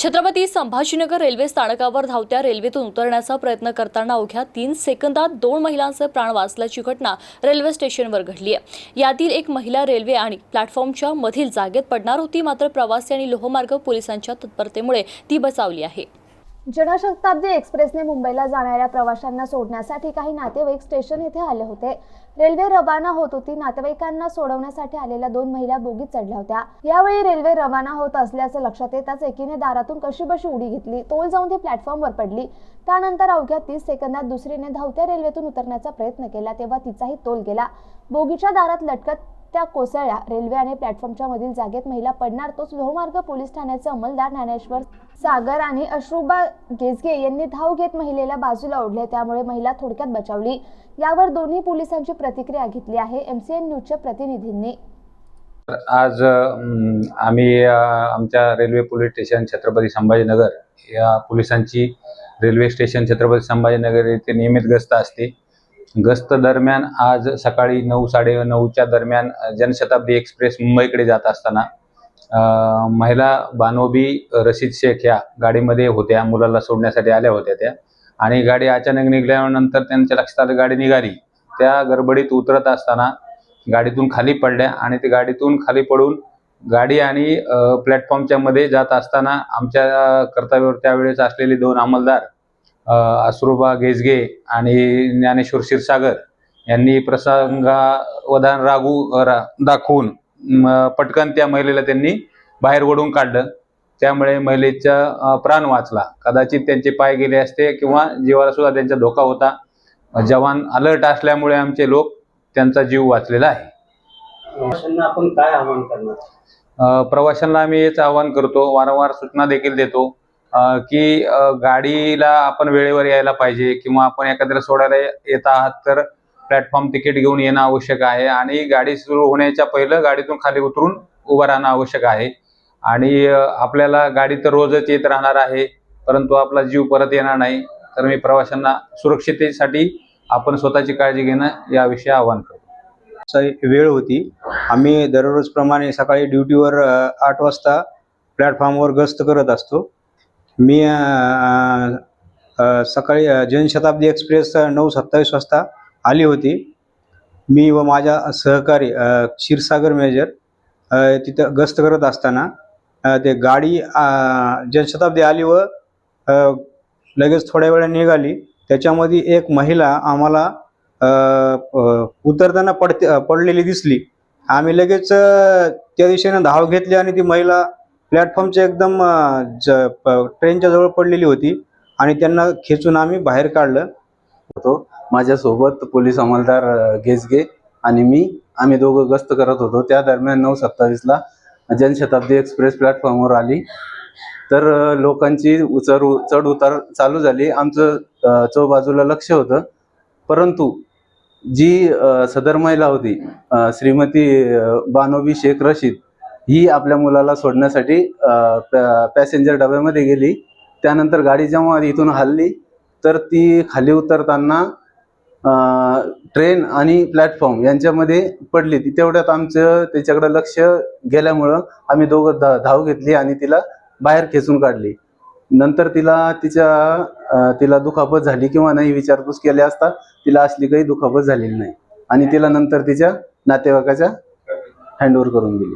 Chhatrapati Sambhajinagar railway स्थानकावर धावत्या रेल्वेतून उतरण्याचा प्रयत्न करताना अवघ्या तीन सेकंदात दोन महिलांचे प्राण वाचल्याची घटना रेल्वे स्टेशनवर घडली आहे. यातील एक महिला रेल्वे आणि प्लॅटफॉर्मच्या मधील जागेत पडणार होती मात्र प्रवासी आणि लोहमार्ग पोलिसांच्या तत्परतेमुळे ती बचावली आहे. जनशताब्दी एक्सप्रेसने मुंबईला जाणाऱ्या प्रवाशांना सोडण्यासाठी काही नातेवाईक स्टेशन येथे आले होते. रेल्वे रवाना होत होती. नातेवाईकांना सोडवण्यासाठी आलेल्या दोन महिला बोगीत चढल्या होत्या. यावेळी रेल्वे रवाना होत असल्याचं लक्षात येताच एकीने दारातून कशीबशी उडी घेतली. तोल जाऊन ती प्लॅटफॉर्मवर पडली. त्यानंतर अवघ्या तीस सेकंदात दुसरीने धावत्या रेल्वेतून उतरण्याचा प्रयत्न केला तेव्हा तिचाही तोल गेला. बोगीच्या दारात लटकत त्या कोसळल्या. रेल्वे आणि प्लॅटफॉर्मच्या मधील जागेत महिला पडणार. तोच लोहमार्ग पोलीस ठाण्याचे अंमलदार ज्ञानेश्वर सागर आणि अश्रुबा गेजगे यांनी धाव घेत महिलेला बाजूला ओढले. त्यामुळे महिला थोडक्यात बचावली. यावर दोन्ही पोलिसांची प्रतिक्रिया घेतली आहे एमसीएन न्यूजच्या प्रतिनिधींनी. आज आम्ही आमच्या railway police station Chhatrapati Sambhajinagar या पोलिसांची रेल्वे स्टेशन छत्रपती संभाजीनगर येथे नियमित गस्त असते. गस्त दरम्यान आज सकाळी नऊ साडे नऊच्या दरम्यान जनशताब्दी एक्सप्रेस मुंबईकडे जात असताना महिला बानोबी रशीद शेख ह्या गाडीमध्ये होत्या मुलाला सोडण्यासाठी आल्या होत्या त्या. आणि गाडी अचानक निघाल्यानंतर त्यांच्या लक्षात आलं गाडी निघाली. त्या गडबडीत उतरत असताना गाडीतून खाली पडल्या आणि ते गाडीतून खाली पडून गाडी आणि प्लॅटफॉर्मच्या मध्ये जात असताना आमच्या कर्तव्यावर त्यावेळेस असलेले दोन अंमलदार अश्रुबा गेजगे आणि ज्ञानेश्वर क्षीरसागर यांनी प्रसंगावधान रागू रा दाखवून पटकन त्या महिलेला त्यांनी बाहेर ओढून काढलं. त्यामुळे महिलेचा प्राण वाचला. कदाचित त्यांचे पाय गेले असते किंवा जीवाला सुद्धा त्यांचा धोका होता. जवान अलर्ट असल्यामुळे आमचे लोक त्यांचा जीव वाचलेला आहे. प्रवाशांना आपण काय आवाहन करणार? अ, प्रवाशांना आम्ही हेच आवाहन करतो. वारंवार सूचना देखील देतो. की गाडीला आपण वेळेवर यायला पाहिजे किंवा आपण एखाद्याला सोडायला येत आहात तर प्लॅटफॉर्म तिकीट घेऊन येणं आवश्यक आहे आणि गाडी सुरू होण्याच्या पहिलं गाडीतून खाली उतरून उभं राहणं आवश्यक आहे. आणि आपल्याला गाडी तर रोजच येत राहणार आहे परंतु आपला जीव परत येणार नाही. तर मी प्रवाशांना सुरक्षिततेसाठी आपण स्वतःची काळजी घेणं याविषयी आवाहन करतो. वेळ होती. आम्ही दररोजप्रमाणे सकाळी ड्युटीवर आठ वाजता प्लॅटफॉर्मवर गस्त करत असतो. मी सकाळी जनशताब्दी एक्सप्रेस नऊ सत्तावीस वाजता आली होती. मी व माझ्या सहकारी क्षीरसागर मेजर तिथं गस्त करत असताना ते गाडी जनशताब्दी आली व लगेच थोड्या वेळा निघाली. त्याच्यामध्ये एक महिला आम्हाला उतरताना पडते पडलेली दिसली. आम्ही लगेच त्या दिशेने धाव घेतली आणि ती महिला प्लॅटफॉर्मच्या एकदम ज प- ट्रेनच्या जवळ पडलेली होती आणि त्यांना खेचून आम्ही बाहेर काढलं. होतो माझ्यासोबत पोलीस अंमलदार गेजगे आणि मी आम्ही दोघं गस्त करत होतो. त्या दरम्यान नऊ सत्तावीसला जनशताब्दी एक्सप्रेस प्लॅटफॉर्मवर आली. तर लोकांची उचर चढ उतार चालू झाली. आमचं चौबाजूला लक्ष होतं. परंतु जी सदर महिला होती श्रीमती बानोबी शेख रशीद ही आपल्या मुलाला सोडण्यासाठी पॅसेंजर डब्यामध्ये गेली. त्यानंतर गाडी जेव्हा इथून हल्ली तर ती खाली उतरताना ट्रेन आणि प्लॅटफॉर्म यांच्यामध्ये पडली. ती तेवढ्यात आमचं त्याच्याकडे लक्ष गेल्यामुळं आम्ही दोघं धा धाव घेतली आणि तिला बाहेर खेचून काढली. नंतर तिला तिच्या तिला दुखापत झाली किंवा नाही विचारपूस केली असता तिला असली काही दुखापत झालेली नाही. आणि तिला नंतर तिच्या नातेवाईकाच्या हँडओव्हर करून दिली.